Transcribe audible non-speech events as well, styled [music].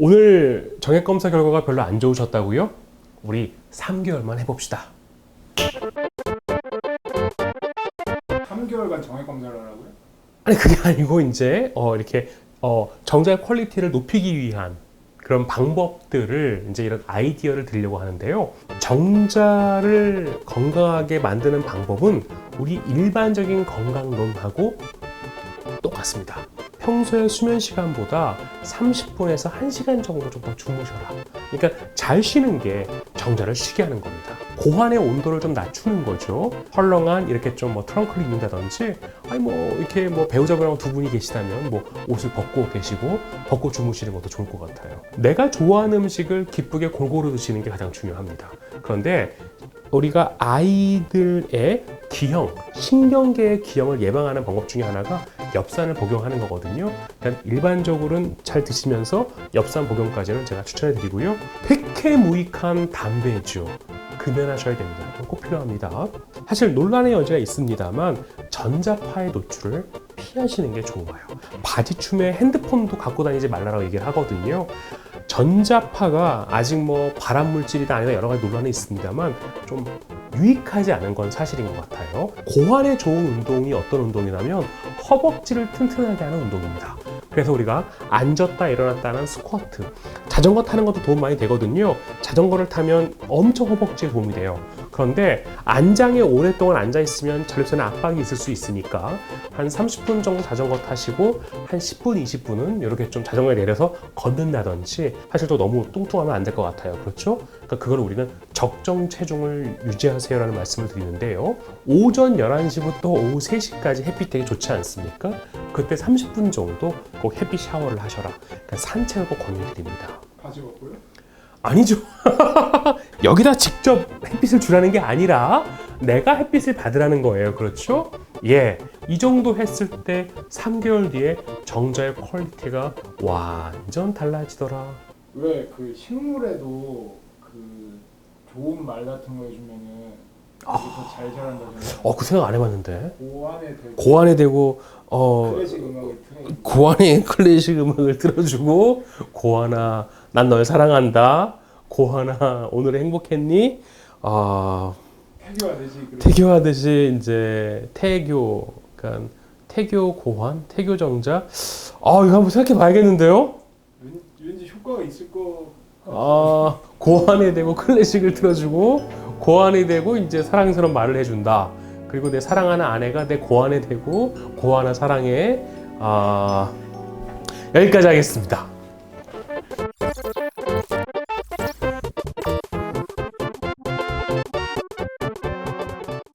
오늘 정액 검사 결과가 별로 안 좋으셨다고요? 우리 3개월만 해봅시다. 3개월간 정액 검사를 하라고요? 아니 그게 아니고 이제 어 이렇게 어 정자의 퀄리티를 높이기 위한 그런 방법들을 이제 이런 아이디어를 드리려고 하는데요. 정자를 건강하게 만드는 방법은 우리 일반적인 건강론하고 똑같습니다. 평소의 수면 시간보다 30분에서 1시간 정도 좀 더 주무셔라. 그러니까 잘 쉬는 게 정자를 쉬게 하는 겁니다. 고환의 온도를 좀 낮추는 거죠. 헐렁한 이렇게 좀 뭐 트렁크를 입는다든지, 아니 뭐 이렇게 뭐 배우자분하고 두 분이 계시다면 뭐 옷을 벗고 계시고 벗고 주무시는 것도 좋을 것 같아요. 내가 좋아하는 음식을 기쁘게 골고루 드시는 게 가장 중요합니다. 그런데 우리가 아이들의 기형, 신경계의 기형을 예방하는 방법 중에 하나가 엽산을 복용하는 거거든요. 그러니까 일반적으로는 잘 드시면서 엽산 복용까지는 제가 추천해 드리고요. 백해무익한 담배주 금연하셔야 됩니다. 꼭 필요합니다. 사실 논란의 여지가 있습니다만 전자파의 노출을 피하시는 게 좋아요. 바지춤에 핸드폰도 갖고 다니지 말라고 얘기를 하거든요. 전자파가 아직 뭐 발암 물질이다 아니다 여러 가지 논란이 있습니다만 좀 유익하지 않은 건 사실인 것 같아요. 고환에 좋은 운동이 어떤 운동이냐면 허벅지를 튼튼하게 하는 운동입니다. 그래서 우리가 앉았다 일어났다 하는 스쿼트, 자전거 타는 것도 도움 많이 되거든요. 자전거를 타면 엄청 허벅지에 도움이 돼요. 그런데 안장에 오랫동안 앉아 있으면 전립선에 압박이 있을 수 있으니까 한 30분 정도 자전거 타시고 한 10분, 20분은 이렇게 좀 자전거에 내려서 걷는다든지 사실 또 너무 뚱뚱하면 안 될 것 같아요. 그렇죠? 그러니까 그걸 우리는 적정 체중을 유지하세요라는 말씀을 드리는데요. 오전 11시부터 오후 3시까지 햇빛 되게 좋지 않습니까? 그때 30분 정도 꼭 햇빛 샤워를 하셔라. 그러니까 산책을 꼭 권유드립니다. 바지 벗고요? 아니죠. [laughs] 여기다 직접 햇빛을 주라는 게 아니라 내가 햇빛을 받으라는 거예요. 그렇죠? 예. 이 정도 했을 때 3개월 뒤에 정자의 퀄리티가 완전 달라지더라. 왜 그 식물에도 그 좋은 말 같은 거 해주면은 더잘 자란다잖아요. 어, 그 생각 안 해봤는데. 고안에 되고 고안에 대고, 어, 클래식 음악을 틀어. 고안의 [laughs] 클래식 음악을 들어주고, 고안아, 난 널 사랑한다. 고안아, 오늘 행복했니? 아, 태교하듯이 이제 태교, 그러니까 태교 고환, 태교 정자. 아 이거 한번 생각해 봐야겠는데요. 왠- 왠지 효과가 있을 거. 아 고환이 되고 클래식을 틀어주고 고환이 되고 이제 사랑스러운 말을 해준다. 그리고 내 사랑하는 아내가 내 고환이 되고 고환아 사랑해. 아 여기까지 하겠습니다.